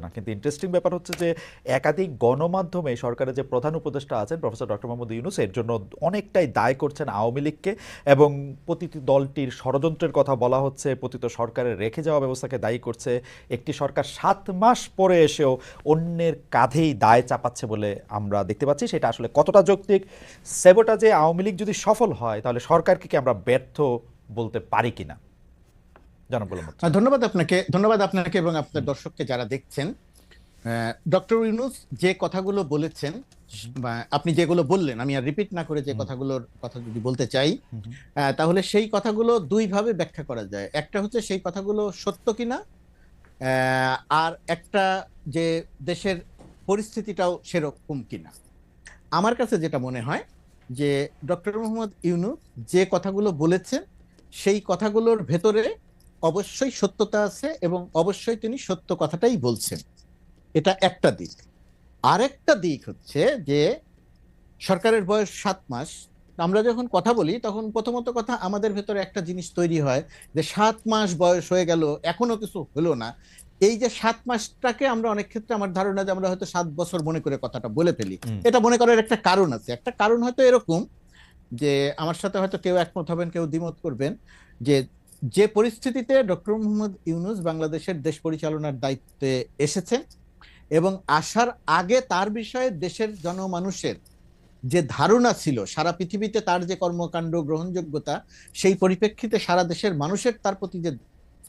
না। কিন্তু ইন্টারেস্টিং ব্যাপার হচ্ছে যে একাধিক গণমাধ্যমে সরকারের যে প্রধান উপদেষ্টা আছেন প্রফেসর ডক্টর মোহাম্মদ ইউনুস, এর জন্য অনেকটাই দায় করছেন আওয়ামী লীগকে এবং প্রতিটি দলটির ষড়যন্ত্রের কথা বলা হচ্ছে প্রতিত সরকারের রেখে যাওয়া ব্যবস্থাকে দায়ী করছে। একটি সরকার সাত মাস পরে এসেও অন্যের কাঁধেই দায় চাপাচ্ছে বলে আমরা দেখতে পাচ্ছি। সেটা আসলে কতটা যৌক্তিক? সেবোটা যে আওয়ামী লীগ যদি সফল হয়, তাহলে সরকারকে কি আমরা ব্যর্থ বলতে পারি কিনা জনাব গোলাম মোর্শেদ। আহ, ধন্যবাদ আপনাকে ধন্যবাদ আপনাকে এবং আপনার দর্শককে যারা দেখছেন। ডক্টর ইউনুস যে কথাগুলো বলেছেন আপনি যেগুলো বললেন আমি আর রিপিট না করে যে কথাগুলোর কথা যদি বলতে চাই তাহলে সেই কথাগুলো দুই ভাবে ব্যাখ্যা করা যায়। একটা হচ্ছে সেই কথাগুলো সত্য কিনা আর একটা যে দেশের পরিস্থিতিটাও সেরকম কিনা। আমার কাছে যেটা মনে হয় যে ডক্টর মোহাম্মদ ইউনুস যে কথাগুলো বলেছেন সেই কথাগুলোর ভেতরে অবশ্যই সত্যতা আছে এবং অবশ্যই তিনি সত্য কথাটাই বলছেন। এটা একটা দিক। আরেকটা দিক হচ্ছে যে সরকারের বয়স সাত মাস। আমরা যখন কথা বলি তখন প্রথমত কথা আমাদের ভেতরে একটা জিনিস তৈরি হয় যে সাত মাস বয়স হয়ে গেল এখনও কিছু হলো না। এই যে সাত মাসটাকে আমরা অনেক ক্ষেত্রে আমার ধারণা যে আমরা হয়তো সাত বছর মনে করে কথাটা বলে ফেলি। এটা মনে করার একটা কারণ আছে। একটা কারণ হয়তো এরকম যে আমার সাথে হয়তো কেউ একমত হবেন কেউ দ্বিমত করবেন যে যে পরিস্থিতিতে ডক্টর মোহাম্মদ ইউনুস বাংলাদেশের দেশ পরিচালনার দায়িত্বে এসেছেন এবং আসার আগে তার বিষয়ে দেশের জনমানুষের যে ধারণা ছিল, সারা পৃথিবীতে তার যে কর্মকাণ্ড গ্রহণযোগ্যতা, সেই পরিপ্রেক্ষিতে সারা দেশের মানুষের তার প্রতি যে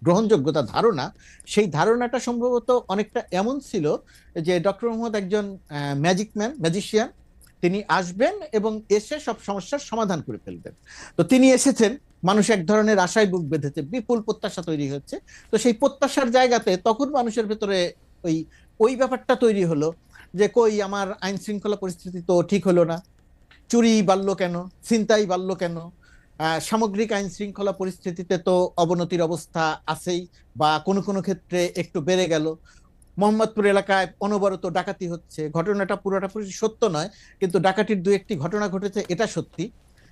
গ্রহণযোগ্যতা ধারণা, সেই ধারণাটা সম্ভবত অনেকটা এমন ছিল যে ডক্টর মোহাম্মদ একজন ম্যাজিক ম্যান ম্যাজিশিয়ান তিনি আসবেন এবং এসে সব সমস্যার সমাধান করে ফেলবেন। তো তিনি এসেছেন মানুষ এক ধরনের আশায় বুক বেঁধেছে, বিপুল প্রত্যাশা তৈরি হচ্ছে। তো সেই প্রত্যাশার জায়গাতে তখন মানুষের ভেতরে ওই ওই ব্যাপারটা তৈরি হলো যে, কই আমার আইন শৃঙ্খলা পরিস্থিতি তো ঠিক হলো না। চুরি বাড়লো কেন? ছিনতাই বাড়লো কেন? সামগ্রিক আইন শৃঙ্খলা পরিস্থিতিতে তো অবনতির অবস্থা আছেই বা কোনো কোনো ক্ষেত্রে একটু বেড়ে গেল। মোহাম্মদপুর এলাকায় অনবরত ডাকাতি হচ্ছে। ঘটনাটা পুরোটা পুরো সত্য নয়, কিন্তু ডাকাতির দু একটি ঘটনা ঘটেছে, এটা সত্যি।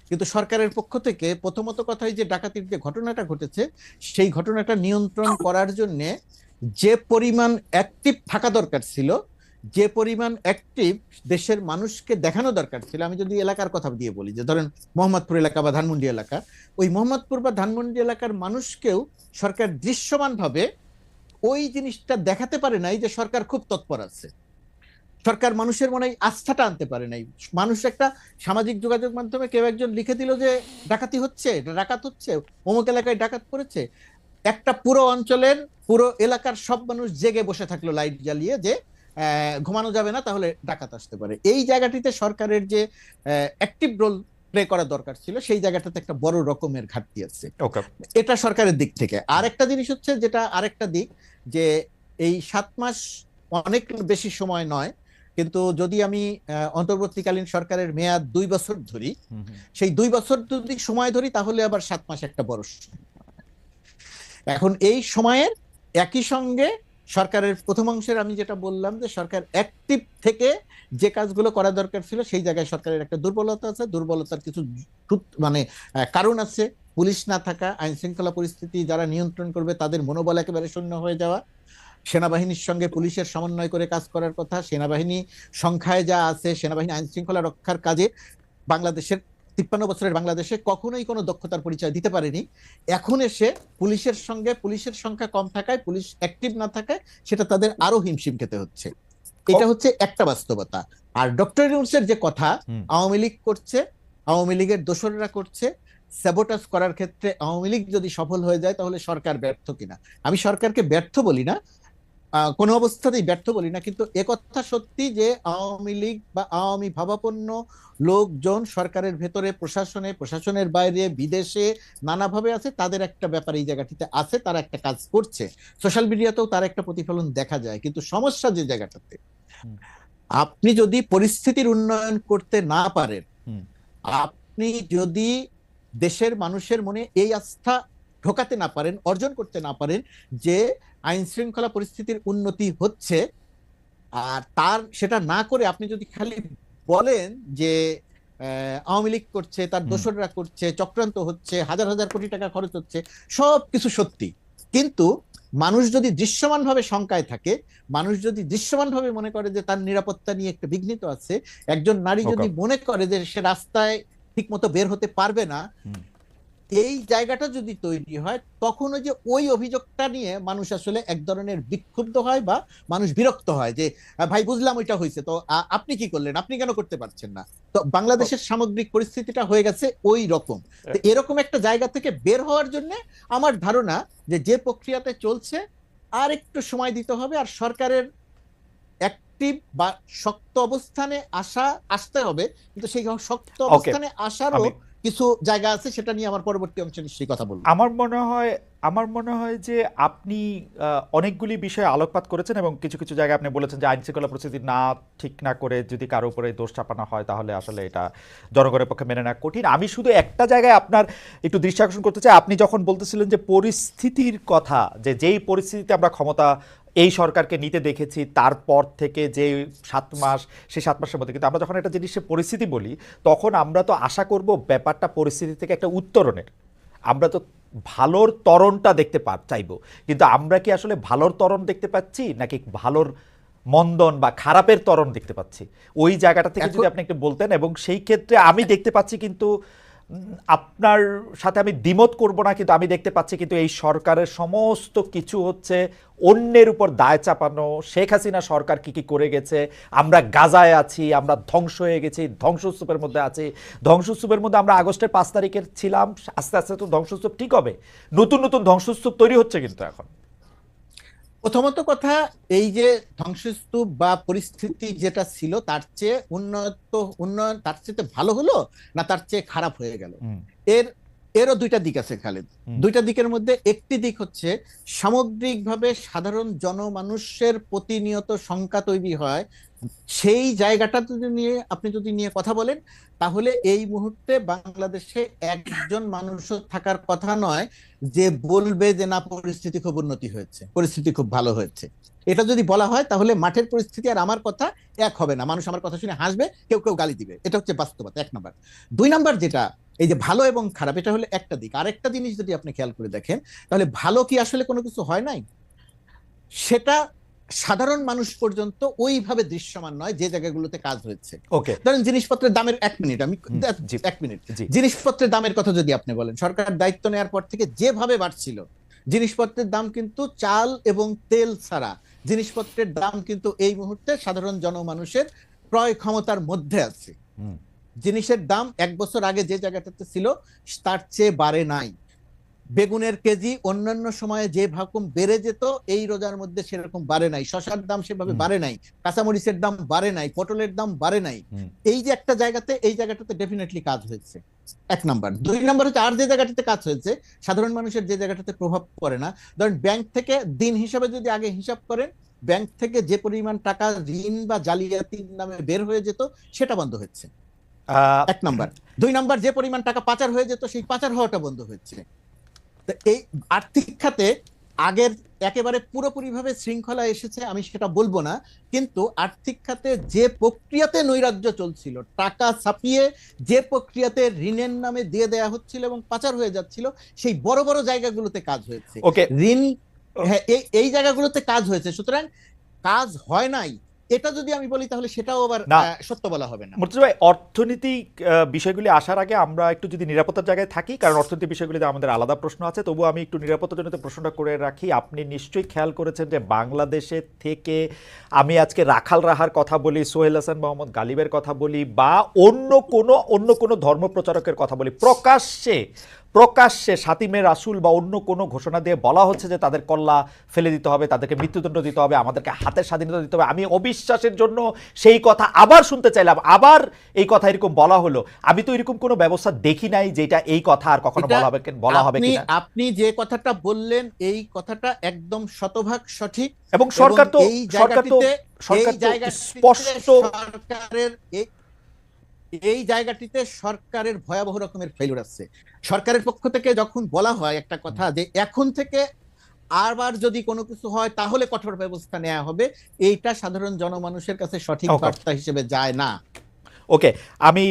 কিন্তু সরকারের পক্ষ থেকে প্রথমত কথাই যে ডাকাতির যে ঘটনাটা ঘটেছে, সেই ঘটনাটা নিয়ন্ত্রণ করার জন্য যে পরিমাণ অ্যাক্টিভ থাকা দরকার ছিল, যে পরিমাণ অ্যাক্টিভ দেশের মানুষকে দেখানো দরকার ছিল, আমি যদি এলাকার কথা দিয়ে বলি, যে ধরেন মোহাম্মদপুর এলাকা বা ধানমন্ডি এলাকা, ওই মোহাম্মদপুর বা ধানমন্ডি এলাকার মানুষকেও সরকার দৃশ্যমানভাবে ওই জিনিসটা দেখাতে পারে নাই যে সরকার খুব তৎপর আছে। সরকার মানুষের মনে আস্থাটা আনতে পারে নাই। মানুষ একটা সামাজিক যোগাযোগ মাধ্যমে কেউ একজন লিখে দিল যে ডাকাতি হচ্ছে ডাকাত হচ্ছে অমুক এলাকায় ডাকাত পড়েছে। একটা পুরো অঞ্চলের পুরো এলাকার সব মানুষ জেগে বসে থাকল লাইট জ্বালিয়ে যে ঘুমানো যাবে না তাহলে ডাকাত আসতে পারে। এই জায়গাটিতে সরকারের যে অ্যাক্টিভ রোল প্লে করা দরকার ছিল সেই জায়গাটাতে একটা বড় রকমের ঘাটতি আছে। এটা সরকারের দিক থেকে। আরেকটা জিনিস হচ্ছে যেটা আরেকটা দিক যে এই সাত মাস অনেক বেশি সময় নয় কিন্তু যদি আমি অন্তর্বর্তীকালীন সরকারের মেয়াদ দুই বছর ধরি। সেই দুই বছর যদি সময় ধরি তাহলে আবার সাত মাস একটা বড় এখন এই সময়ের একই সঙ্গে সরকারের প্রথম অংশের আমি যেটা বললাম যে সরকার অ্যাক্টিভ থেকে যে কাজগুলো করা দরকার ছিল সেই জায়গায় সরকারের একটা দুর্বলতা আছে। দুর্বলতার কিছু মানে কারণ আছে। পুলিশ না থাকা আইন শৃঙ্খলা পরিস্থিতি যারা নিয়ন্ত্রণ করবে তাদের মনোবল একেবারে শূন্য হয়ে যাওয়া। সেনাবাহিনীর সঙ্গে পুলিশের সমন্বয় করে কাজ করার কথা সেনাবাহিনী সংখ্যায় যা আছে সেনাবাহিনী আইন শৃঙ্খলা রক্ষার কাজে বাংলাদেশের তিপ্পান্ন বছরের বাংলাদেশে কখনোই কোনো দক্ষতার পরিচয় দিতে পারেনি। এখন এসে পুলিশের সঙ্গে পুলিশের সংখ্যা কম থাকায় পুলিশ অ্যাক্টিভ না থাকায় সেটা তাদের আরও হিমশিম খেতে হচ্ছে। এটা হচ্ছে একটা বাস্তবতা। আর ডক্টর ইউনুসের যে কথা আওয়ামী লীগ করছে আওয়ামী লীগের দোসররা করছে স্যাবোটাস করার ক্ষেত্রে আওয়ামী লীগ যদি সফল হয়ে যায় তাহলে সরকার ব্যর্থ কিনা? আমি সরকারকে ব্যর্থ বলি না কোনো অবস্থাতেই ব্যর্থ বলি না কিন্তু একথা সত্যি যে আওয়ামী লীগ বা আওয়ামী ভাবাপন্ন লোকজন সরকারের ভেতরে প্রশাসনে প্রশাসনের বাইরে বিদেশে নানাভাবে আছে তাদের একটা ব্যাপার এই জায়গাটিতে আছে তারা একটা কাজ করছে। সোশ্যাল মিডিয়াতেও তার একটা প্রতিফলন দেখা যায় কিন্তু সমস্যা যে জায়গাটাতে আপনি যদি পরিস্থিতির উন্নয়ন করতে না পারেন আপনি যদি দেশের মানুষের মনে এই আস্থা ঢোকাতে না পারেন অর্জন করতে না পারেন যে আইন শৃঙ্খলা পরিস্থিতির উন্নতি হচ্ছে আর তার সেটা না করে আপনি যদি খালি বলেন যে আওয়ামী লীগ করছে তার। দোসররা করছে চক্রান্ত হচ্ছে হাজার হাজার কোটি টাকা খরচ হচ্ছে সব কিছু সত্যি কিন্তু মানুষ যদি দৃশ্যমানভাবে শঙ্কায় থাকে মানুষ যদি দৃশ্যমানভাবে মনে করে যে তার নিরাপত্তা নিয়ে একটা বিঘ্নিত আছে একজন নারী যদি মনে করে যে সে রাস্তায় ঠিকমতো বের হতে পারবে না। এই জায়গাটা যদি তৈরি হয় তখন ওই যে ওই অভিযোগটা নিয়ে মানুষ আসলে এক ধরনের বিক্ষুব্ধ হয় বা মানুষ বিরক্ত হয় যে ভাই বুঝলাম ওইটা হয়েছে তো আপনি কি করলেন? আপনি কেন করতে পারছেন না? তো বাংলাদেশের সামগ্রিক পরিস্থিতিটা হয়ে গেছে ওই রকম। এরকম একটা জায়গা থেকে বের হওয়ার জন্য আমার ধারণা যে যে প্রক্রিয়াতে চলছে আর একটু সময় দিতে হবে আর সরকারের অ্যাক্টিভ বা শক্ত অবস্থানে আসা আসতে হবে। কিন্তু সেই শক্ত অবস্থানে আসারও কিছু জায়গা আছে, সেটা নিয়ে আমার পরবর্তী অংশে নিশ্চয়ই কথা বলব। আমার মনে হয়, আমার মনে হয় যে আপনি অনেকগুলি বিষয়ে আলোকপাত করেছেন এবং কিছু কিছু জায়গায় আপনি বলেছেন যে আইন শৃঙ্খলা পরিস্থিতি না, ঠিক না করে যদি কারও উপরে দোষ চাপানো হয়, তাহলে আসলে এটা জনগণের পক্ষে মেনে নেওয়া কঠিন। আমি শুধু একটা জায়গায় আপনার একটু দৃষ্টি আকর্ষণ করতে চাই। আপনি যখন বলতেছিলেন যে পরিস্থিতির কথা, যে যেই পরিস্থিতিতে আমরা ক্ষমতা এই সরকারকে নিতে দেখেছি তারপর থেকে যে সাত মাস সেই সাত মাসের মধ্যে। কিন্তু আমরা যখন একটা জিনিসের পরিস্থিতি বলি তখন আমরা তো আশা করব ব্যাপারটা পরিস্থিতি থেকে একটা উত্তরণের। আমরা তো ভালোর তরণটা দেখতে পা চাইব। কিন্তু আমরা কি আসলে ভালোর তরণ দেখতে পাচ্ছি নাকি ভালোর মন্দন বা খারাপের তরণ দেখতে পাচ্ছি? ওই জায়গাটা থেকে যদি আপনি একটু বলতেন এবং সেই ক্ষেত্রে আমি দেখতে পাচ্ছি কিন্তু আপনার সাথে আমি দ্বিমত করব না, কিন্তু আমি দেখতে পাচ্ছি কিন্তু এই সরকারের সমস্ত কিছু হচ্ছে অন্যের উপর দায় চাপানো। শেখ হাসিনা সরকার কি কি করে গেছে? আমরা গাজায় আছি, আমরা ধ্বংস হয়ে গেছি, ধ্বংসস্তূপের মধ্যে আছি। ধ্বংসস্তূপের মধ্যে আমরা আগস্টের পাঁচ তারিখের ছিলাম, আস্তে আস্তে তো ধ্বংসস্তূপ ঠিক হবে। নতুন নতুন ধ্বংসস্তূপ তৈরি হচ্ছে কিন্তু এখন। প্রথমত কথা এই যে ধ্বংসস্তূপ বা পরিস্থিতি যেটা ছিল তার চেয়ে উন্নত উন্নয়ন তার চেয়ে ভালো হলো না তার চেয়ে খারাপ হয়ে গেল? এর এরও দুইটা দিক আছে খালেদ। দুইটা দিকের মধ্যে একটি দিক হচ্ছে সামগ্রিকভাবে সাধারণ জনমানুষের প্রতিনিয়ত শঙ্কা তৈরি হয় সেই জায়গাটা যদি নিয়ে, আপনি যদি নিয়ে কথা বলেন, তাহলে এই মুহূর্তে বাংলাদেশে একজন মানুষও থাকার কথা নয় যে বলবে যে না, পরিস্থিতি খুব উন্নতি হয়েছে, পরিস্থিতি খুব ভালো হয়েছে। এটা যদি বলা হয়, তাহলে মাঠের পরিস্থিতি আর আমার কথা এক হবে না। মানুষ আমার কথা শুনে হাসবে, কেউ কেউ গালি দিবে। এটা হচ্ছে বাস্তবতা, এক নাম্বার। দুই নাম্বার যেটা, এই যে ভালো এবং খারাপ, এটা হলো একটা দিক। আরেকটা জিনিস যদি আপনি খেয়াল করে দেখেন, তাহলে ভালো কি আসলে কোনো কিছু হয় নাই? সেটা সাধারণ মানুষ পর্যন্ত ওইভাবে দৃশ্যমান নয় যে জায়গাগুলোতে কাজ হয়েছে। ওকে ধরেন জিনিসপত্রের দামের এক মিনিট আমি এক মিনিট। জি। জিনিসপত্রের দামের কথা যদি আপনি বলেন সরকার দায়িত্ব নেওয়ার পর থেকে যেভাবে বাড়ছিল জিনিসপত্রের দাম কিন্তু চাল এবং তেল ছাড়া জিনিসপত্রের দাম কিন্তু এই মুহূর্তে সাধারণ জনমানুষের ক্রয় ক্ষমতার মধ্যে আছে। জিনিসের দাম এক বছর আগে যে জায়গাটাতে ছিল তার চেয়ে বাড়ে নাই। বেগুনের কেজি অন্যান্য সময়ে যে ভাকুম বেড়ে যেত এই রোজার মধ্যে সেরকম বাড়ে নাই। শশার দাম সেভাবে বাড়ে নাই কাঁচামরিচের দাম বাড়ে নাই পটলের দাম বাড়ে নাই। এই যে একটা জায়গাতে এই জায়গাটাতে ডেফিনেটলি কাজ হয়েছে। এক নাম্বার। দুই নাম্বার হচ্ছে আর যে জায়গাটাতে কাজ হয়েছে সাধারণ মানুষের যে জায়গাটাতে প্রভাব পড়ে না। ধরেন ব্যাংক থেকে দিন হিসাবে যদি আগে হিসাব করেন ব্যাংক থেকে যে পরিমাণ টাকা ঋণ বা জালিয়াতির নামে বের হয়ে যেত সেটা বন্ধ হচ্ছে আহ, এক নাম্বার। দুই নাম্বার যে পরিমাণ টাকা পাচার হয়ে যেত সেই পাচার হওয়াটা বন্ধ হচ্ছে তো এই আর্থিক খাতে আগের একেবারে পুরোপুরিভাবে শৃঙ্খলা এসেছে আমি সেটা বলব না। কিন্তু আর্থিক খাতে যে প্রক্রিয়াতে নৈরাজ্য চলছিল টাকা ছাপিয়ে যে প্রক্রিয়াতে ঋণের নামে দিয়ে দেয়া হচ্ছিল এবং পাচার হয়ে যাচ্ছিল সেই বড় বড় জায়গাগুলোতে কাজ হয়েছে। ওকে। ঋণ হ্যাঁ এই এই জায়গাগুলোতে কাজ হয়েছে। সুতরাং কাজ হয় নাই। এটা যদি আমি বলি তাহলে সেটাও আবার। সত্য বলা হবে না। মুর্তজা ভাই অর্থনৈতিক বিষয়গুলি আসার আগে আমরা একটু যদি নিরাপত্তার জায়গায় থাকি কারণ অর্থনৈতিক বিষয়গুলিতে আমাদের আলাদা প্রশ্ন আছে তবু আমি একটু নিরাপত্তার জন্য প্রশ্নটা করে রাখি। আপনি নিশ্চয়ই খেয়াল করেছেন যে বাংলাদেশের থেকে আমি আজকে রাখাল রাহার কথা বলি সোহেল হাসান মোহাম্মদ গালিবের কথা বলি বা অন্য কোনো অন্য কোনো ধর্ম প্রচারকের কথা বলি। প্রকাশ্যে প্রকাশ্যে সাতিমে রাসুল বা অন্য কোনো ঘোষণা দিয়ে বলা হচ্ছে যে তাদের কল্লা ফেলে দিতে হবে তাদেরকে মৃত্যুদণ্ড দিতে হবে আমাদেরকে হাতের স্বাধীনতা দিতে হবে। আমি অবিশ্বাসের জন্য সেই কথা আবার শুনতে চাইলাম। আবার এই কথা এরকম বলা হলো। আমি তো এরকম কোনো ব্যবস্থা দেখি নাই যেটা এই কথা আর কখনো বলা হবে বলা হবে আপনি আপনি যে কথাটা বললেন এই কথাটা একদম শতভাগ সঠিক। এবং সরকার তো সরকার তো সরকার তো স্পষ্ট সরকারের এই জায়গাটিতে সরকারের ভয়াবহ রকমের ফেলুর আছে সরকারের পক্ষ থেকে যখন বলা হয় একটা কথা যে এখন থেকে আবার যদি কোনো কিছু হয় তাহলে কঠোর ব্যবস্থা নেওয়া হবে এইটা সাধারণ জনমানুষের কাছে সঠিক. বার্তা হিসেবে যায় না ওকে, আমি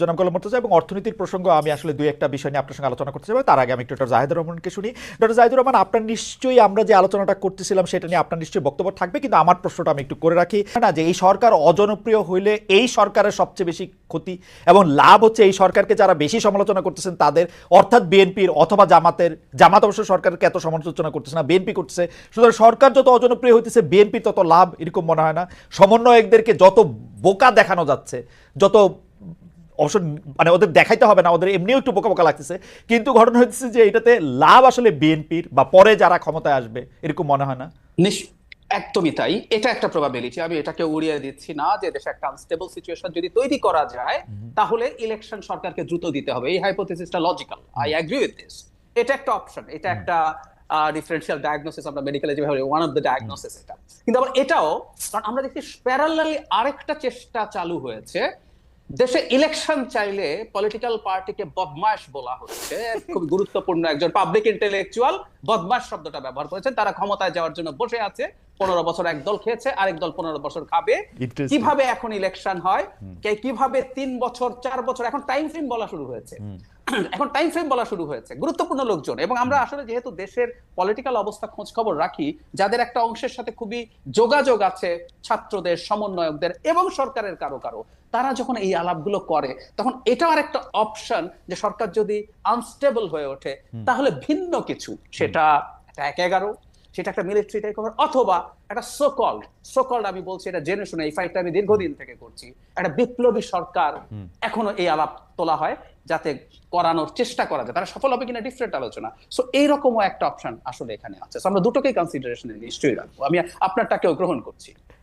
জনাব গোলাম মোর্তজা এবং অর্থনীতির প্রসঙ্গ আমি আসলে দুই একটা বিষয় নিয়ে আপনার সঙ্গে আলোচনা করতে চাই। তার আগে আমি একটু ডক্টর জাহিদুর রহমানকে শুনি। ডক্টর জাহিদুর রহমান, আপনার নিশ্চয়ই আমরা যে আলোচনাটা করতেছিলাম সেটা নিয়ে আপনার নিশ্চয়ই বক্তব্য থাকবে, কিন্তু আমার প্রশ্নটা আমি একটু করে রাখি। না, যে এই সরকার অজনপ্রিয় হইলে এই সরকারের সবচেয়ে বেশি ক্ষতি এবং লাভ হচ্ছে এই সরকারকে যারা বেশি সমালোচনা করতেছেন তাদের, অর্থাৎ বিএনপির অথবা জামাতের, জামাত অবশ্য সরকারকে এত সমালোচনা করতেছে না, বিএনপি করতেছে। সুতরাং সরকার যত অজনপ্রিয় হইতেছে, বিএনপি তত লাভ এরকম মনে হয় না। সমন্বয়কদেরকে যত বোকা দেখানো যাচ্ছে যত অবশ্য মানে ওদের দেখাইতে হবে না ওদের এমনিও একটু বোকা বোকা লাগতেছে। কিন্তু ঘটনা হচ্ছে যে এটাতে লাভ আসলে বিএনপির বা পরে যারা ক্ষমতায় আসবে এরকম মনে হয় না? একদমই তাই। এটা একটা প্রবাবিলিটি আমি এটাকে উড়িয়ে দিচ্ছি না যে দেশে একটা আনস্টেবল সিচুয়েশন যদি তৈরি করা যায় তাহলে ইলেকশন সরকারকে দ্রুত দিতে হবে। এই হাইপোথিসিসটা logical I agree with this এটা একটা অপশন এটা একটা ডিফারেন্সিয়াল ডায়াগনোসিস আমরা মেডিকেলে যেভাবে ওয়ান অফ দ্য ডায়াগনোসিস এটা। কিন্তু আবার এটাও কারণ আমরা দেখছি প্যারালালি আরেকটা চেষ্টা চালু হয়েছে। দেশে ইলেকশন চাইলে পলিটিক্যাল পার্টিকে বদমাশ বলা হচ্ছে। খুব গুরুত্বপূর্ণ একজন পাবলিক ইন্টেলেকচুয়াল বদমাশ শব্দটা ব্যবহার করেছেন। তারা ক্ষমতায় যাওয়ার জন্য বসে আছে। পনেরো বছর এক দল খেয়েছে আরেক দল পনেরো বছর খাবে। কীভাবে এখন ইলেকশন হয়? কে কীভাবে তিন বছর চার বছর এখন টাইম ফ্রেম বলা শুরু হয়েছে। এখন টাইম ফ্রেম বলা শুরু হয়েছে। গুরুত্বপূর্ণ লোকজন। এবং আমরা আসলে যেহেতু দেশের পলিটিক্যাল অবস্থা খোঁজ খবর রাখি যাদের একটা অংশের সাথে খুবই যোগাযোগ আছে ছাত্রদের সমন্বয়কদের এবং সরকারের কারও কারও তারা যখন এই আলাপগুলো করে তখন এটাও আর একটা অপশন যে সরকার যদি আনস্টেবল হয়ে ওঠে তাহলে ভিন্ন কিছু। সেটা এক এগারো সেটা একটা মিলিটারি টেক অথবা একটা সোকল্ড সোকল্ড আমি বলছি এটা জেনে শুনে এই ফাইটটা আমি দীর্ঘদিন থেকে করছি। একটা বিপ্লবী সরকার এখনও এই আলাপ তোলা হয় যাতে করানোর চেষ্টা করা যায়। তারা সফল হবে কিনা ডিফারেন্ট আলোচনা। সো এইরকমও একটা অপশন আসলে এখানে আছে। আমরা দুটোকেই কনসিডারেশনে নিশ্চয়ই রাখব। আমি আপনারটাকেও গ্রহণ করছি।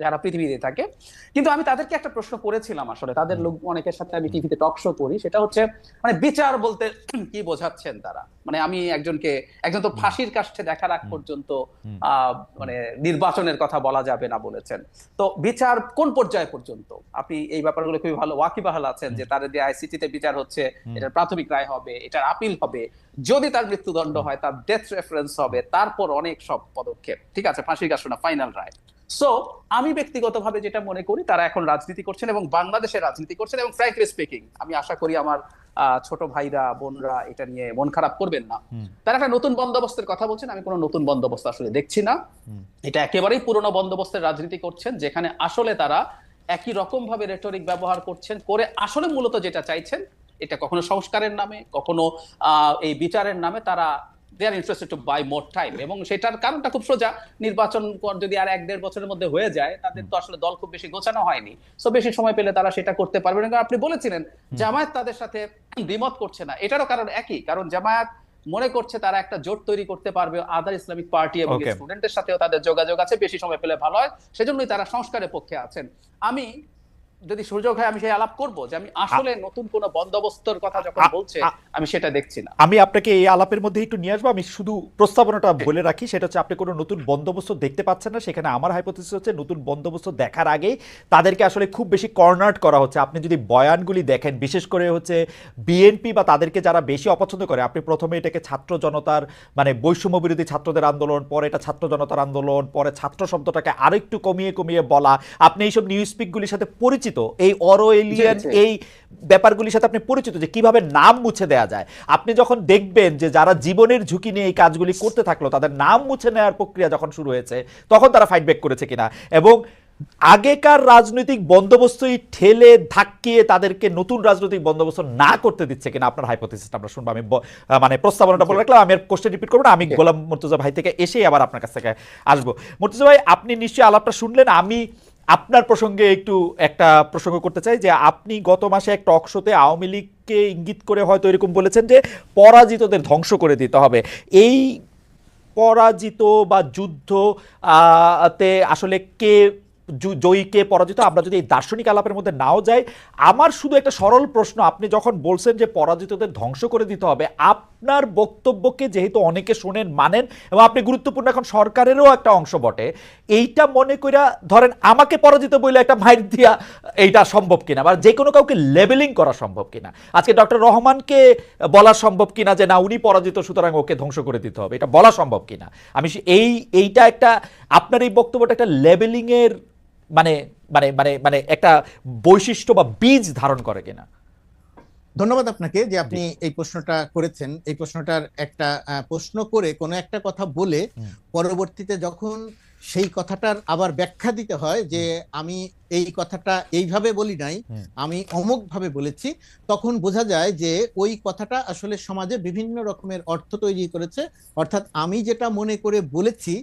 যারা পৃথিবীতে থাকে। কিন্তু আমি তাদেরকে একটা প্রশ্ন করেছিলাম আসলে। তাদের লোক অনেকের সাথে আমি টিভিতে টক শো করি। সেটা হচ্ছে মানে বিচার বলতে কি বোঝাচ্ছেন তারা? মানে আমি একজনকে একজন তো ফাঁসির কাছে দেখার আগ পর্যন্ত মানে নির্বাচনের কথা বলা যাবে না বলেছেন। তো বিচার কোন পর্যায়ে পর্যন্ত? আপনি এই ব্যাপারগুলো খুবই ভালো ওয়াকিবাহাল আছেন যে তার যে আইসিটি তে বিচার হচ্ছে এটার প্রাথমিক রায় হবে এটার আপিল হবে। যদি তার মৃত্যুদণ্ড হয় তার ডেথ রেফারেন্স হবে তারপর অনেক সব পদক্ষেপ। ঠিক আছে? ফাঁসির কাছে না ফাইনাল রায়। সো আমি ব্যক্তিগতভাবে যেটা মনে করি তারা এখন রাজনীতি করছেন এবং বাংলাদেশে রাজনীতি করছেন এবং ফ্র্যাঙ্কলি স্পিকিং আমি আশা করি আমার ছোট ভাইরা বোনরা এটা নিয়ে মন খারাপ করবেন না। তারা একটা নতুন বন্দোবস্তের কথা বলছেন আমি কোনো নতুন বন্দোবস্ত আসলে দেখছি না। এটা একেবারেই পুরনো বন্দোবস্তের রাজনীতি করছেন যেখানে আসলে তারা একই রকম ভাবে রেটরিক ব্যবহার করছেন করে আসলে মূলত যেটা চাইছেন এটা কখনো সংস্কারের নামে কখনো আহ, এই বিচারের নামে তারা they are interested to buy more time এবং সেটার কারণটা খুব সোজা। নির্বাচন যদি আর এক দেড় বছরের মধ্যে হয়ে যায় তাদের তো আসলে দল খুব বেশি গোছানো হয়নি। সো বেশি সময় পেলে তারা সেটা করতে পারবে না। আপনি বলেছিলেন জামায়াত তাদের সাথে দ্বিমত করছে না। এটারও কারণ একই। কারণ জামায়াত মনে করছে তারা একটা জোট তৈরি করতে পারবে আদার ইসলামিক পার্টি এবং. স্টুডেন্টের সাথেও তাদের যোগাযোগ আছে। বেশি সময় পেলে ভালো হয়। সেজন্যই তারা সংস্কারের পক্ষে আছেন। আমি যদি সুযোগ হয় আমি সেই আলাপ করব যে আমি আসলে নতুন কোন বন্দোবস্তর কথা যখন বলছে আমি সেটা দেখছি না। আমি আপনাকে এই আলাপের মধ্যে একটু নিয়ে আসব। আমি শুধু প্রস্তাবনাটা বলে রাখি সেটা হচ্ছে আপনি কোনো নতুন বন্দোবস্ত দেখতে পাচ্ছেন না। সেখানে আমার হাইপোথিস হচ্ছে নতুন বন্দোবস্ত দেখার আগেই তাদেরকে আসলে খুব বেশি কর্নার্ট করা হচ্ছে। আপনি যদি বয়ানগুলি দেখেন বিশেষ করে হচ্ছে বিএনপি বা তাদেরকে যারা বেশি অপছন্দ করে আপনি প্রথমে এটাকে ছাত্র জনতার মানে বৈষম্য বিরোধী ছাত্রদের আন্দোলন পরে এটা ছাত্র জনতার আন্দোলন পরে ছাত্র শব্দটাকে আরেকটু কমিয়ে কমিয়ে বলা। আপনি এইসব নিউজ স্পিকগুলির সাথে পরিচিত এই অরোয়েলিয়ান। এই ব্যাপারগুলির সাথে আপনি পরিচিত যে কীভাবে নাম মুছে দেয়া যায়। আপনি যখন দেখবেন যে যারা জীবনের ঝুঁকি নিয়ে এই কাজগুলি করতে থাকল তাদের নাম মুছে নেওয়ার প্রক্রিয়া যখন শুরু হয়েছে তখন তারা ফাইট ব্যাক করেছে কিনা। এবং আগেকার রাজনৈতিক বন্দোবস্তই ঠেলে ধাক্কিয়ে তাদেরকে নতুন রাজনৈতিক বন্দোবস্ত না করতে দিচ্ছে কিনা আপনার হাইপোথিসিসটা আমরা শুনব। আমি মানে প্রস্তাবনাটা বলে রাখলাম আমি আর কোশ্চেন রিপিট করব না। আমি গোলাম মুর্তজা ভাই থেকে এসেই আবার আপনার কাছ থেকে আসব। মুর্তজা ভাই আপনি নিশ্চয়ই আলাপটা শুনলেন। আমি আপনার প্রসঙ্গে একটু একটা প্রসঙ্গ করতে চাই যে আপনি গত মাসে এক টক শোতে আওয়ামী লীগকে ইঙ্গিত করে হয়তো এরকম বলেছেন যে পরাজিতদের ধ্বংস করে দিতে হবে। এই পরাজিত বা যুদ্ধ তে আসলে কে জু- জয়ী, কে পরাজিত, আমরা যদি এই দার্শনিক আলাপের মধ্যে নাও যাই, আমার শুধু একটা সরল প্রশ্ন, আপনি যখন বলছেন যে পরাজিতদের ধ্বংস করে দিতে হবে আপনি আপনার বক্তব্যকে যেহেতু অনেকে শোনেন, মানেন এবং আপনি গুরুত্বপূর্ণ এখন সরকারেরও একটা অংশ বটে, এইটা মনে কইরা ধরেন আমাকে পরাজিত বলে একটা মাইর দিয়া এইটা সম্ভব কিনা বা যে কোনো কাউকে লেবেলিং করা সম্ভব কিনা। আজকে ডক্টর রহমানকে বলা সম্ভব কিনা যে না, উনি পরাজিত, সুতরাং ওকে ধ্বংস করে দিতে হবে, এটা বলা সম্ভব কিনা? আমি এই, এইটা একটা, আপনার এই বক্তব্যটা একটা লেবেলিং এর মানে মানে মানে মানে একটা বৈশিষ্ট্য বা বীজ ধারণ করে কিনা? ধন্যবাদ আপনাকে যে আপনি এই প্রশ্নটা করেছেন। এই প্রশ্নটার একটা প্রশ্ন করে কোনো একটা কথা বলে পরবর্তীতে যখন সেই কথাটার আবার ব্যাখ্যা দিতে হয় যে আমি এই কথাটা এইভাবে বলি নাই আমি অমুক ভাবে বলেছি তখন বোঝা যায় যে ওই কথাটা আসলে সমাজে বিভিন্ন রকমের অর্থ তৈরি করেছে। অর্থাৎ আমি যেটা মনে করে বলেছি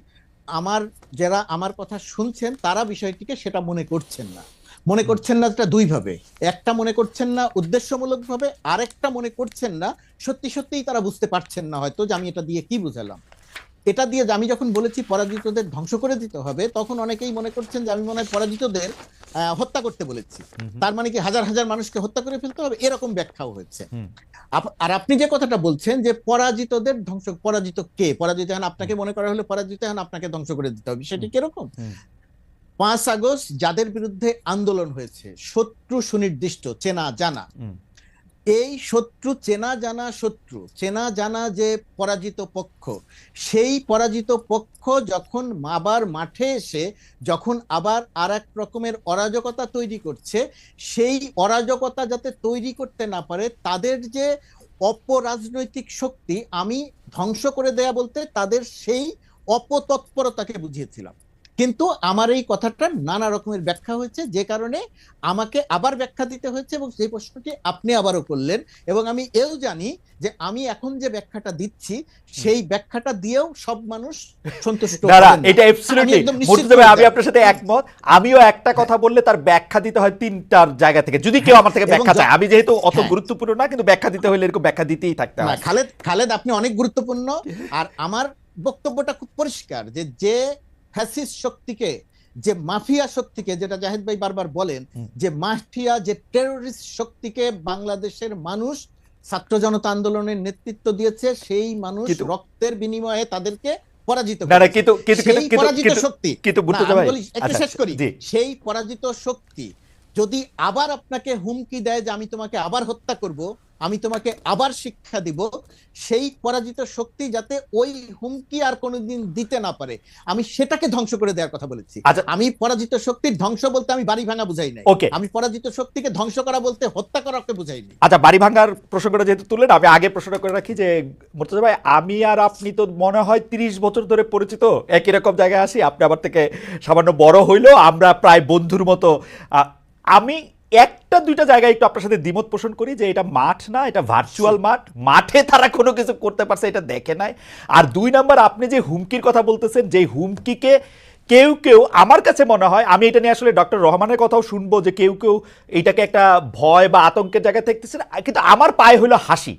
আমার যারা আমার কথা শুনছেন তারা বিষয়টিকে সেটা মনে করছেন না। মনে করছেন না এটা দুই ভাবে একটা মনে করছেন না উদ্দেশ্যমূলক ভাবে আরেকটা মনে করছেন না সত্যি সত্যিই তারা বুঝতে পারছেন না হয়তো যে আমি এটা দিয়ে কি বুঝালাম। এটা দিয়ে যে আমি যখন বলেছি পরাজিতদের ধ্বংস করে দিতে হবে তখন অনেকেই মনে করছেন যে আমি মনে হয় পরাজিতদের আহ, হত্যা করতে বলেছি। তার মানে কি হাজার হাজার মানুষকে হত্যা করে ফেলতে হবে? এরকম ব্যাখ্যাও হয়েছে। আপ- আর আপনি যে কথাটা বলছেন যে পরাজিতদের ধ্বংস পরাজিত কে? পরাজিত হন আপনাকে মনে করা হলে পরাজিত এখন আপনাকে ধ্বংস করে দিতে হবে। সেটি কীরকম। পাঁচ আগস্ট যাদের বিরুদ্ধে আন্দোলন হয়েছে শত্রু সুনির্দিষ্ট চেনা জানা। এই শত্রু চেনা জানা শত্রু চেনা জানা যে পরাজিত পক্ষ সেই পরাজিত পক্ষ যখন আবার মাঠে এসে যখন আবার আর এক রকমের অরাজকতা তৈরি করছে সেই অরাজকতা যাতে তৈরি করতে না পারে তাদের যে অপরাজনৈতিক শক্তি আমি ধ্বংস করে দেয়া বলতে তাদের সেই অপতৎপরতাকে বুঝিয়েছিলাম। কিন্তু আমার এই কথাটা নানা রকমের ব্যাখ্যা হয়েছে যে কারণে আমাকে আবার ব্যাখ্যা দিতে হয়েছে এবং সেই প্রশ্নটি আপনি আবারও করলেন এবং আমি এও জানি যে আমি এখন যে ব্যাখ্যাটা দিচ্ছি সেই ব্যাখ্যাটা দিয়েও সব মানুষ সন্তুষ্ট। এটা আমি আপনার সাথে একমত। আমিও একটা কথা বললে তার ব্যাখ্যা দিতে হয় তিনটার জায়গা থেকে। যদি কেউ আমার থেকে ব্যাখ্যা চায় আমি যেহেতু অত হ্যাঁ। গুরুত্বপূর্ণ না কিন্তু ব্যাখ্যা দিতে হলে এরকম ব্যাখ্যা দিতেই থাকতে হয়। খালেদ খালেদ আপনি অনেক গুরুত্বপূর্ণ। আর আমার বক্তব্যটা খুব পরিষ্কার যে যে ফ্যাসিস্ট শক্তিকে যে মাফিয়া শক্তিকে যেটা জাহেদ ভাই বারবার বলেন যে মাফিয়া যে টেরোরিস্ট শক্তিকে বাংলাদেশের মানুষ ছাত্র জনতা আন্দোলনের নেতৃত্ব দিয়েছে সেই মানুষ রক্তের বিনিময়ে তাদেরকে পরাজিত পরাজিত শক্তি একটু আচ্ছা, শেষ করি। সেই পরাজিত শক্তি যদি আবার আপনাকে হুমকি দেয় যে আমি তোমাকে আবার হত্যা করব আমি তোমাকে আবার শিক্ষা দিব সেই পরাজিত শক্তি যাতে ওই হুমকি আর কোনোদিন দিতে না পারে। আমি সেটাকে ধ্বংস করে দেওয়ার কথা বলেছি। আচ্ছা। আমি পরাজিত শক্তির ধ্বংস বলতে আমি বাড়ি ভাঙা বুঝাই নাই ওকে আমি পরাজিত শক্তিকে ধ্বংস করা বলতে হত্যা করাকে বুঝাইনি। আচ্ছা বাড়ি ভাঙার প্রসঙ্গটা যেহেতু তুললেন আমি আগে প্রশ্নটা করে রাখি যে মুর্তজা ভাই আমি আর আপনি তো মনে হয় তিরিশ বছর ধরে পরিচিত একই রকম জায়গায় আসি আপনি আবার থেকে সামান্য বড় হইলেও আমরা প্রায় বন্ধুর মতো আমি একটা দুইটা জায়গায় একটু আপনার সাথে দ্বিমত পোষণ করি যে এটা মাঠ না এটা ভার্চুয়াল মাঠ। মাঠে তারা কোনো কিছু করতে পারছে এটা দেখে নাই। আর দুই নাম্বার আপনি যে হুমকির কথা বলতেছেন যে হুমকিকে কেউ কেউ, আমার কাছে মনে হয়, আমি এটা নিয়ে আসলে ডক্টর রহমানের কথাও শুনব যে কেউ কেউ এটাকে একটা ভয় বা আতঙ্কের জায়গায় থাকতেছে কিন্তু আমার পায়ে হলো হাসি।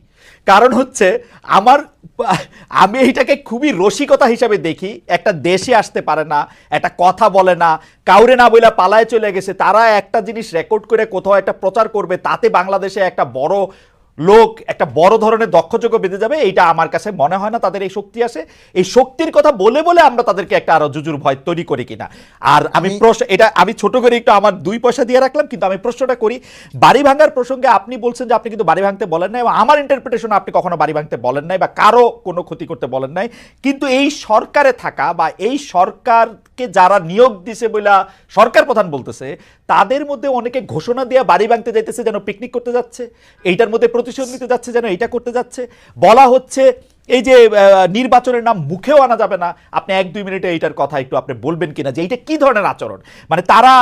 কারণ হচ্ছে, আমার আমি এইটাকে খুবই রসিকতা হিসাবে দেখি। একটা দেশে আসতে পারে না, একটা কথা বলে না, কাউরে না বইলা পালায় চলে গেছে, তারা একটা জিনিস রেকর্ড করে কোথাও একটা প্রচার করবে, তাতে বাংলাদেশে একটা বড় লোক একটা বড় ধরনের দক্ষযোগ্য বেঁধে যাবে এইটা আমার কাছে মনে হয় না তাদের এই শক্তি আসে এই শক্তির কথা বলে বলে আমরা তাদেরকে একটা আরও জুজুর ভয় তৈরি করি কিনা। আর আমি আমি- প্রশ্ন এটা আমি ছোট করে একটু আমার দুই পয়সা দিয়ে রাখলাম কিন্তু আমি প্রশ্নটা করি বাড়ি ভাঙার প্রসঙ্গে আপনি বলছেন যে আপনি কিন্তু বাড়ি ভাঙতে বলেন নাই এবং আমার ইন্টারপ্রিটেশন আপনি কখনো বাড়ি ভাঙতে বলেন নাই বা কারও কোনো ক্ষতি করতে বলেন নাই। কিন্তু এই সরকারে থাকা বা এই সরকারকে যারা নিয়োগ দিছে বলে সরকার প্রধান বলতেছে তাদের মধ্যে অনেকে ঘোষণা দিয়ে বাড়ি ভাঙতে যাইতেছে যেন পিকনিক করতে যাচ্ছে। এইটার মধ্যে প্রতিশোধ নিতে যাচ্ছে যেন এইটা করতে যাচ্ছে। বলা হচ্ছে এই যে নির্বাচনের নাম মুখেও আনা যাবে না। আপনি এক দুই মিনিটে এইটার কথা একটু আপনি বলবেন কিনা যে এইটা কি ধরনের আচরণ? মানে তারা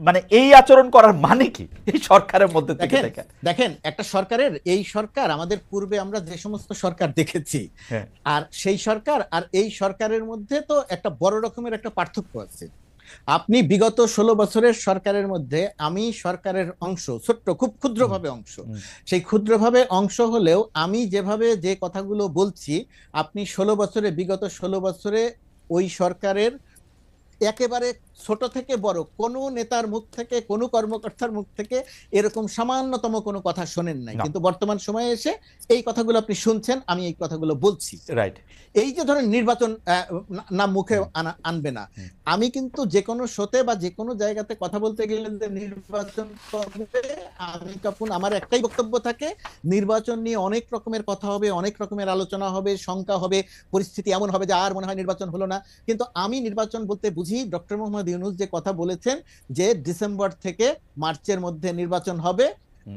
মানে এই আচরণ করার মানে কি? এই সরকারের মধ্যে থেকে দেখেন। দেখেন একটা সরকারের এই সরকার আমাদের পূর্বে আমরা যে সমস্ত সরকার দেখেছি হ্যাঁ। আর সেই সরকার আর এই সরকারের মধ্যে তো একটা বড় রকমের একটা পার্থক্য আছে। আপনি বিগত ষোলো বছরের সরকারের মধ্যে আমি সরকারের অংশ ছোট্ট খুব ক্ষুদ্রভাবে অংশ। সেই ক্ষুদ্রভাবে অংশ হলেও আমি যেভাবে যে কথাগুলো বলছি আপনি ষোলো বছরে বিগত ষোলো বছরে ওই সরকারের একেবারে ছোট থেকে বড় কোনো নেতার মুখ থেকে কোনো কর্মকর্তার মুখ থেকে এরকম সামান্যতম কোনো কথা শোনেন নাই। কিন্তু বর্তমান সময়ে এসে এই কথাগুলো আপনি শুনছেন আমি এই কথাগুলো বলছি। রাইট এই যে ধরেন নির্বাচন না- মুখে আনা- আনবে না। আমি কিন্তু যে কোনো শোতে বা যে কোনো জায়গাতে কথা বলতে গেলে যে নির্বাচন করবে আমি তখন আমার একটাই বক্তব্য থাকে নির্বাচন নিয়ে অনেক রকমের কথা হবে অনেক রকমের আলোচনা হবে শঙ্কা হবে পরিস্থিতি এমন হবে যে আর মনে হয় নির্বাচন হলো না। কিন্তু আমি নির্বাচন বলতে বুঝি ডক্টর মোহাম্মদ ইউনুস যে কথা বলেছেন যে ডিসেম্বর থেকে মার্চের মধ্যে নির্বাচন হবে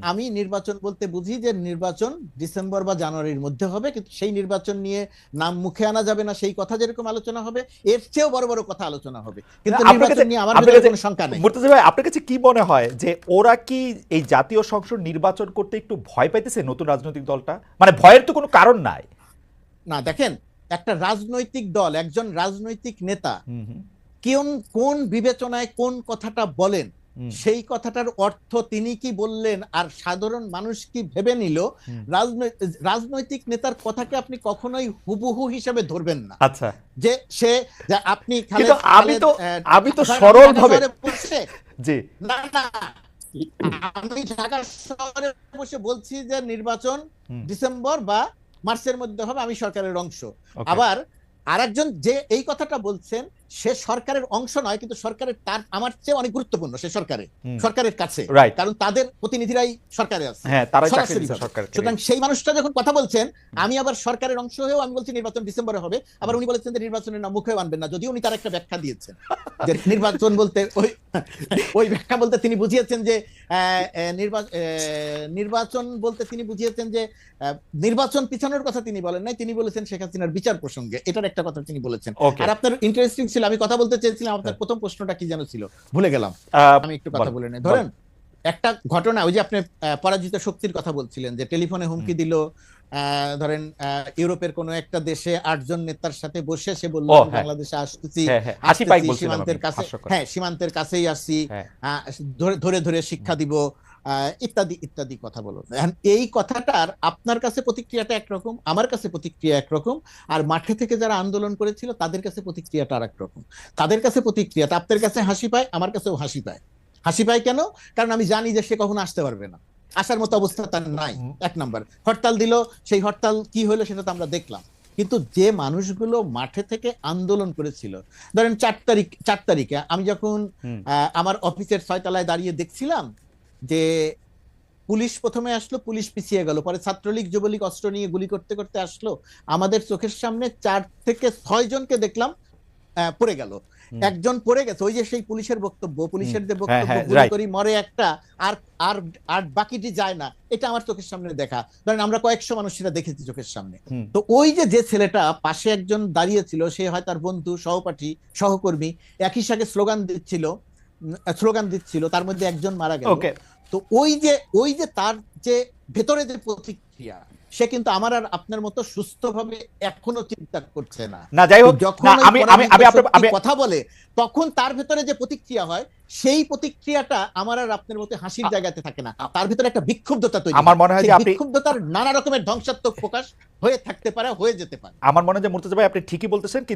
আমি নির্বাচন বলতে বুঝি যে নির্বাচন ডিসেম্বর বা জানুয়ারির মধ্যে হবে কিন্তু সেই নির্বাচন নিয়ে নাম মুখে আনা যাবে না সেই কথা যেরকম আলোচনা হবে এর চেয়েও বড় বড় কথা আলোচনা হবে। কিন্তু আপনার নির্বাচন কাছে- নিয়ে আমার কোনো শঙ্কা নেই। মুর্তজা ভাই আপনার কাছে কি মনে হয় যে ওরা কি এই জাতীয় সংসদ নির্বাচন করতে একটু ভয় পাইতেছে নতুন রাজনৈতিক দলটা? মানে ভয়ের তো কোনো কারণ নাই। না দেখেন একটা রাজনৈতিক দল একজন রাজনৈতিক নেতা কোন কোন বিবেচনায় কোন কথাটা বলেন সেই কথাটার অর্থ তিনি কি বললেন আর সাধারণ মানুষ কি ভেবে নিল রাজনৈতিক নেতার কথাকে আপনি কখনোই হুবহু হিসেবে ধরবেন না। আচ্ছা। যে সে যে আপনি আমি তো- আমি তো ঢাকা সরলভাবে- শহরে জি। না না। আমি ঢাকা শহরে বসে বলছি যে নির্বাচন ডিসেম্বর বা মার্চের মধ্যে হবে আমি সরকারের অংশ। আবার আরেকজন যে এই কথাটা বলছেন সে সরকারের অংশ নয় কিন্তু সরকারের তার আমার চেয়ে অনেক গুরুত্বপূর্ণ সে সরকারে সরকারের কাছে। কারণ তাদের প্রতিনিধিরাই সরকারে আছে। হ্যাঁ সুতরাং সেই মানুষটা যখন কথা বলছেন আমি আবার সরকারের অংশ হয়েও আমি বলছি নির্বাচন ডিসেম্বরে হবে আবার উনি বলেছেন যে নির্বাচনের নাম মুখে আনবেন না যদিও উনি তার একটা ব্যাখ্যা দিয়েছেন। যে নির্বাচন বলতে ওই ওই ব্যাখ্যা বলতে তিনি বুঝিয়েছেন যে নির্বাচন বলতে তিনি বুঝিয়েছেন যে নির্বাচন পিছানোর কথা তিনি বলেন নাই তিনি বলেছেন শেখ হাসিনার বিচার প্রসঙ্গে। এটার একটা কথা তিনি বলেছেন। আর আপনার ইন্টারেস্টিং ছিল আমি কথা বলতে চেয়েছিলাম আপনার হ্যাঁ। প্রথম প্রশ্নটা কি যেন ছিল? ভুলে গেলাম। আমি একটু কথা বলে নেই। ধরেন একটা ঘটনা ওই যে আপনি পরাজিত শক্তির কথা বলছিলেন যে টেলিফোনে হুমকি দিল আহ, ধরেন আহ, ইউরোপের কোন একটা দেশে আটজন নেতার সাথে বসে সে বলল হ্যাঁ। বাংলাদেশে আসতেছি হ্যাঁ সীমান্তের কাছে হ্যাঁ সীমান্তের কাছেই আসছি। ধরে ধরে ধরে শিক্ষা দিব ইত্যাদি ইত্যাদি কথা বলো এই কথাটার আপনার কাছে প্রতিক্রিয়াটা একরকম আমার কাছে প্রতিক্রিয়া একরকম আর মাঠে থেকে যারা আন্দোলন করেছিল তাদের কাছে প্রতিক্রিয়াটা আর একরকম তাদের কাছে প্রতিক্রিয়াটা আপনার কাছে হাসি পায় আমার কাছেও হাসি পায়। হাসি পায় কেন? কারণ আমি জানি যে সে কখনো আসতে পারবে না। আসার মতো অবস্থা তার নাই এক নাম্বার। হরতাল দিল সেই হরতাল কি হলো সেটা তো আমরা দেখলাম। কিন্তু যে মানুষগুলো মাঠে থেকে আন্দোলন করেছিল ধরেন চার তারিখ চার তারিখে আমি যখন আহ, আমার অফিসের ছয়তলায় দাঁড়িয়ে দেখছিলাম যে পুলিশ প্রথমে আসলো পুলিশ পিছিয়ে গেল। পরে ছাত্রলীগ যুবলীগ অস্ত্র নিয়ে গুলি করতে করতে আসলো। আমাদের চোখের সামনে চার থেকে ছয় জনকে দেখলাম পড়ে গেল। একজন পড়ে গেছে ওই যে সেই পুলিশের বক্তব্য পুলিশের যে বক্তব্য হ্যাঁ, গুলি করি মরে একটা আর আর আর বাকিটি যায় না এটা আমার চোখের সামনে দেখা। ধরেন আমরা কয়েকশো মানুষ সেটা দেখেছি চোখের সামনে। তো ওই যে যে ছেলেটা পাশে একজন দাঁড়িয়ে ছিল সে হয় তার বন্ধু সহপাঠী সহকর্মী একই সাথে স্লোগান দিচ্ছিল স্লোগান দিচ্ছিল তার মধ্যে একজন মারা গেল। তো ওই যে ওই যে তার যে ভেতরে যে প্রতিক্রিয়া সে কিন্তু আমার আর আপনার মতো সুস্থভাবে এখনও চিন্তা করছে না। না যাই হোক যখন আমি আমি আমি কথা বলে তখন তার ভেতরে যে প্রতিক্রিয়া হয় সেই প্রতিক্রিয়াটা আমার আর আপনার মতো হাসির জায়গাতে থাকে না। তার ভেতরে একটা বিক্ষুব্ধতা তৈরি আমার মনে হয় যে আপনি বিক্ষুব্ধতার নানা রকমের ধ্বংসাত্মক প্রকাশ হয়ে থাকতে পারে হয়ে যেতে পারে। আমার মনে হয় যে মুর্তজা ভাই আপনি ঠিকই বলতেছেন কিন্তু